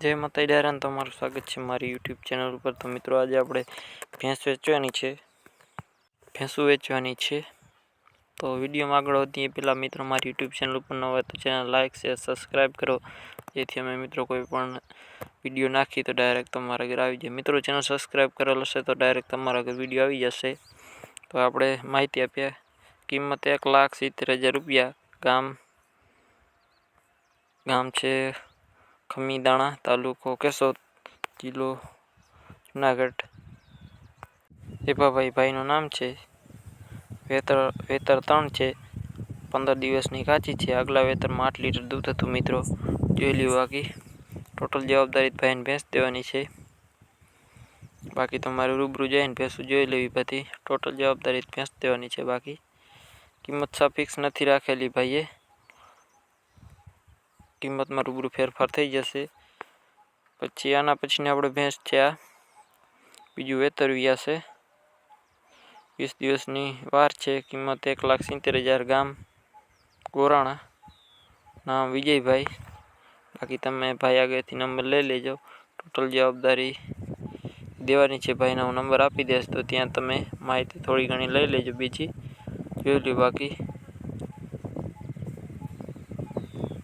જય માતા ડાયરાન તમારું સ્વાગત છે મારી યુટ્યુબ ચેનલ ઉપર. તો મિત્રો, આજે આપણે ભેંસ વેચવાની છે. ભેંસું વેચવાની છે. તો વિડીયોમાં આગળ વધીએ. પહેલાં મિત્રો, મારી યુટ્યુબ ચેનલ ઉપર ન હોય તો ચેનલ લાઇક શેર સબસ્ક્રાઈબ કરો. જેથી અમે મિત્રો કોઈ પણ વીડિયો નાખી તો ડાયરેક્ટ તમારા ઘરે આવી જાય. મિત્રો, ચેનલ સબસ્ક્રાઈબ કરેલ હશે તો ડાયરેક્ટ તમારા ઘરે વીડિયો આવી જશે. તો આપણે માહિતી આપીએ. કિંમત એક લાખ સિત્તેર હજાર રૂપિયા. ગામ ગામ છે ખમીદાણા તાલુકો કેશોદ જિલ્લો જુનાગઢ. દેપાભાઈ ભાઈનું નામ છે. વેતર વેતર ત્રણ છે. પંદર દિવસની કાચી છે. આગલા વેતરમાં આઠ લીટર દૂધ હતું મિત્રો. જોઈ લ્યું બાકી. ટોટલ જવાબદારી ભાઈને ભેંસ દેવાની છે. બાકી તમારે રૂબરૂ જઈને ભેંસું જોઈ લેવી બધી. ટોટલ જવાબદારી ભેંસ દેવાની છે બાકી. કિંમત સાફિક્સ નથી રાખેલી ભાઈએ. કિંમતમાં રૂબરૂ ફેરફાર થઈ જશે. પછી આના પછીની આપણે ભેંસ છે આ. બીજું વેતરવિયા છે. વીસ દિવસની વાર છે, કિંમત એક લાખ સિત્તેર હજાર ગામ. ગોરાણા. નામ વિજયભાઈ. બાકી તમે ભાઈ આગળથી નંબર લઈ લેજો. ટોટલ જવાબદારી દેવાની છે, ભાઈના હું નંબર આપી દઈશ, તો ત્યાં તમે માહિતી થોડી ઘણી લઈ લેજો બીજી. જોઈ લો બાકી.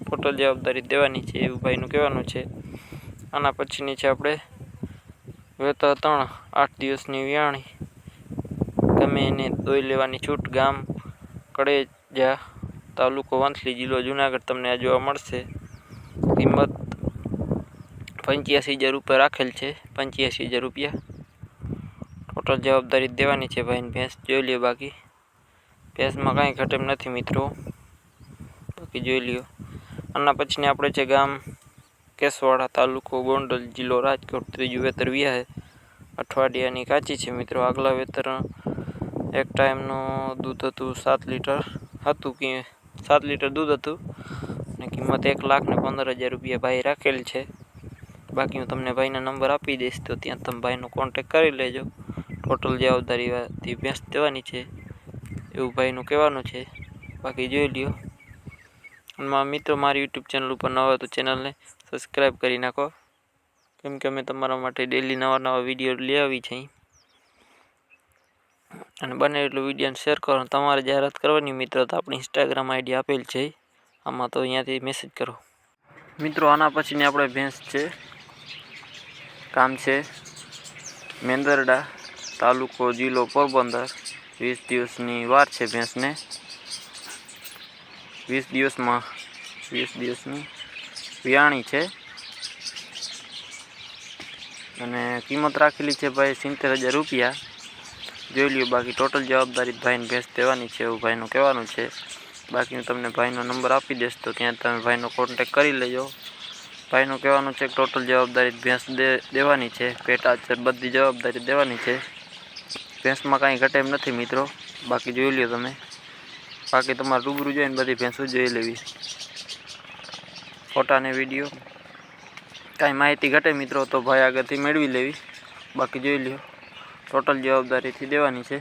ટોટલ જવાબદારી દેવાની છે, એવું ભાઈનું કહેવાનું છે. આના પછીની છે આપણે વેતર ત્રણ, આઠ દિવસની વિયાણી. ગમે એને દોઈ લેવાની છૂટ, ગામ, કડેજા, તાલુકો વંથલી, જિલ્લો જુનાગઢ તમને આ જોવા મળશે. કિંમત પંચ્યાસી હજાર રૂપિયા રાખેલ છે, પંચ્યાસી હજાર રૂપિયા. ટોટલ જવાબદારી દેવાની છે ભાઈને ભેંસ, જોઈ લ્યો બાકી. ભેંસમાં કાંઈ ઘટેમ નથી મિત્રો. બાકી જોઈ લ્યો. આના પછીને આપણે છે ગામ કેસવાડા તાલુકો ગોંડલ જિલ્લો રાજકોટ ત્રીજું વેતર વ્યાહે અઠવાડિયાની કાચી છે મિત્રો. આગલા વેતર એક ટાઈમનું દૂધ હતું સાત લીટર. હતું કે સાત લીટર દૂધ હતું. અને કિંમત એક લાખ ને પંદર હજાર રૂપિયા ભાઈ રાખેલ છે. બાકી હું તમને ભાઈના નંબર આપી દઈશ, તો ત્યાં તમે ભાઈનો કોન્ટેક કરી લેજો. ટોટલ જવાબદારીથી ભેંસ દેવાની છે. એવું ભાઈનું કહેવાનું છે. બાકી જોઈ લ્યો. અને મિત્રો મારી યુટ્યુબ ચેનલ ઉપર ન હોય તો ચેનલને સબસ્ક્રાઈબ કરી નાખો. કેમ કે અમે તમારા માટે ડેલી નવા નવા વીડિયો લઈ આવી છે. અને બને એટલું વિડીયોને શેર કરો. તમારે જાહેરાત કરવાની મિત્રો તો આપણી ઇન્સ્ટાગ્રામ આઈડી આપેલ છે. આમાં તો અહીંયાથી મેસેજ કરો. મિત્રો, આના પછીની આપણે ભેંસ છે. કામ છે. મેંદરડા તાલુકો જિલ્લો પોરબંદર. વીસ દિવસની વાર છે ભેંસને. વીસ દિવસમાં, વીસ દિવસની વિયાણી છે. અને કિંમત રાખેલી છે ભાઈ સિત્તેર હજાર રૂપિયા. જોઈ લ્યો બાકી ટોટલ જવાબદારી ભાઈને ભેંસ દેવાની છે એવું ભાઈનું કહેવાનું છે. બાકી હું તમને ભાઈનો નંબર આપી દઈશ તો ત્યાં તમે ભાઈનો કોન્ટેક કરી લેજો. ભાઈનું કહેવાનું છે ટોટલ જવાબદારી ભેંસ દેવાની છે. પેટા છે બધી જવાબદારી દેવાની છે. ભેંસમાં કાંઈ ઘટે એમ નથી મિત્રો. બાકી જોઈ લ્યો તમે. બાકી તમારે રૂબરૂ જોઈને બધી ભેંસો જોઈ લેવી. ફોટા ને વીડિયો કાંઈ માહિતી ઘટે મિત્રો, તો ભાઈ આગળથી મેળવી લેવી. બાકી જોઈ લ્યો. ટોટલ જવાબદારીથી દેવાની છે.